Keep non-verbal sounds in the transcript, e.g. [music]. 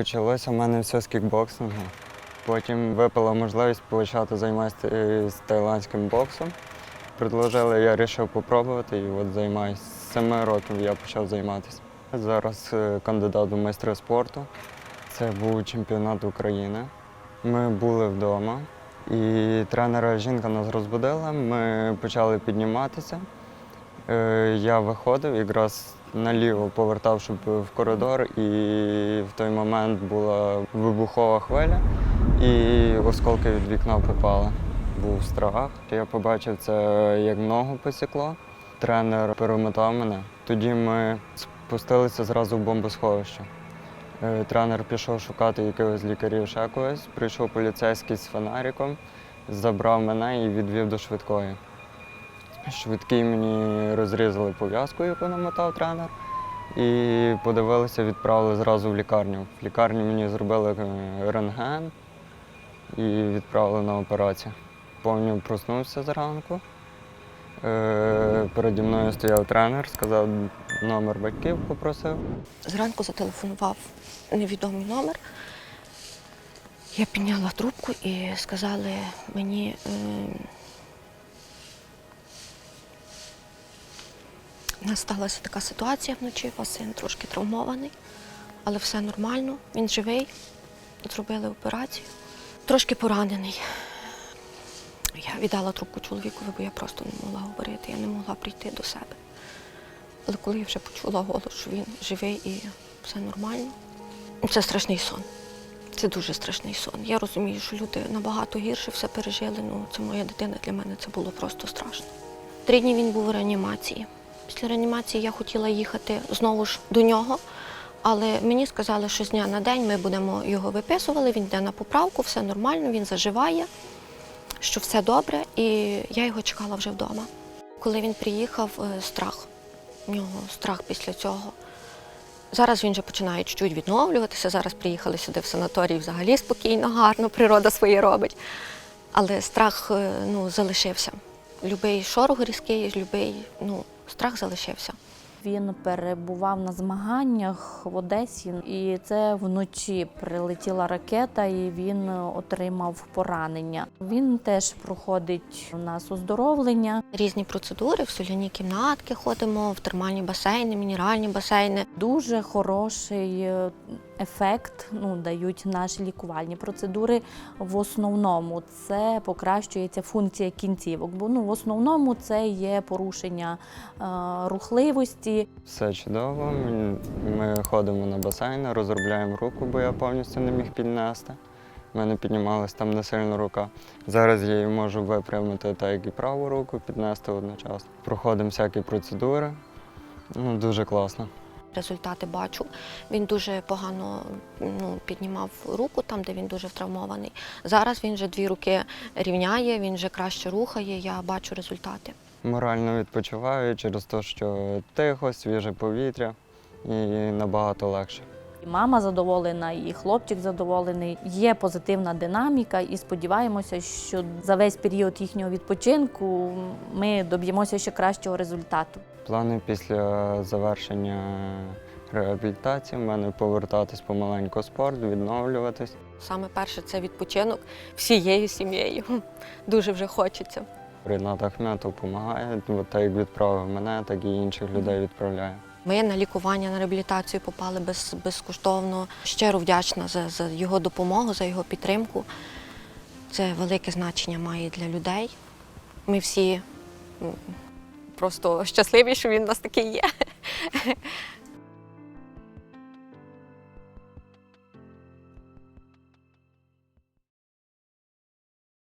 Почалося в мене все з кікбоксингу. Потім випала можливість почати займатися з тайландським боксом. Предложили, я вирішив попробувати і от займаюся. З семи років я почав займатися. Зараз е, кандидат у майстри спорту. Це був чемпіонат України. Ми були вдома, і тренера жінка нас розбудила. Ми почали підніматися. Е, Я виходив, якраз наліво повертав, щоб в коридор, і в той момент була вибухова хвиля, і осколки від вікна попали. Був страх. Я побачив це, як ногу посікло. Тренер перемотав мене. Тоді ми спустилися зразу в бомбосховище. Е, Тренер пішов шукати якихось лікарів ще когось. Прийшов поліцейський з фонариком, забрав мене і відвів до швидкої. Швидкий мені розрізали пов'язку, яку намотав тренер, і подивилися, відправили зразу в лікарню. В лікарні мені зробили е, рентген і відправили на операцію. Повністю проснувся зранку. Е, Переді мною стояв тренер, сказав номер батьків, попросив. Зранку зателефонував невідомий номер. Я підняла трубку і сказали мені. Нас сталася така ситуація вночі, вас син трошки травмований, але все нормально, він живий. Зробили операцію. Трошки поранений. Я віддала трубку чоловікові, бо я просто не могла говорити, я не могла прийти до себе. Але коли я вже почула голос, що він живий і все нормально, це страшний сон. Це дуже страшний сон. Я розумію, що люди набагато гірше все пережили. Ну, це моя дитина для мене це було просто страшно. Три дні він був у реанімації. Після реанімації я хотіла їхати знову ж до нього, але мені сказали, що з дня на день ми будемо його виписували, він йде на поправку, все нормально, він заживає, що все добре, і я його чекала вже вдома. Коли він приїхав, е, страх. У нього страх після цього. Зараз він вже починає чуть відновлюватися. Зараз приїхали сюди в санаторій взагалі спокійно, гарно, природа своє робить. Але страх е, ну, залишився. Любий шорох різкий, любий ну, страх залишився. Він перебував на змаганнях в Одесі, і це вночі прилетіла ракета, і він отримав поранення. Він теж проходить у нас оздоровлення. Різні процедури, в соляні кімнатки ходимо, в термальні басейни, мінеральні басейни. Дуже хороший е, ефект ну, дають наші лікувальні процедури. В основному це покращується функція кінцівок, бо ну, в основному це є порушення е, рухливості. Все чудово. Ми- Ми ходимо на басейн, розробляємо руку, бо я повністю не міг піднести. У мене піднімалась там не сильно рука. Зараз я її можу випрямити так, як і праву руку, піднести одночасно. Проходимо всякі процедури. Ну, дуже класно. Результати бачу. Він дуже погано ну, піднімав руку там, де він дуже травмований. Зараз він вже дві руки рівняє, він вже краще рухає. Я бачу результати. Морально відпочиваю через те, що тихо, свіже повітря і набагато легше. І Мама задоволена, і хлопчик задоволений. Є позитивна динаміка, і сподіваємося, що за весь період їхнього відпочинку ми доб'ємося ще кращого результату. Плани після завершення реабілітації в мене повертатись помаленьку в спорт, відновлюватись. Саме перше це відпочинок всією сім'єю. Дуже вже хочеться. Рінат Ахметов допомагає, так як відправив мене, так і інших людей відправляє. Ми на лікування, на реабілітацію попали без, безкоштовно. Щиро вдячна за, за його допомогу, за його підтримку. Це велике значення має для людей. Ми всі просто щасливі, що він у нас такий є. [laughs]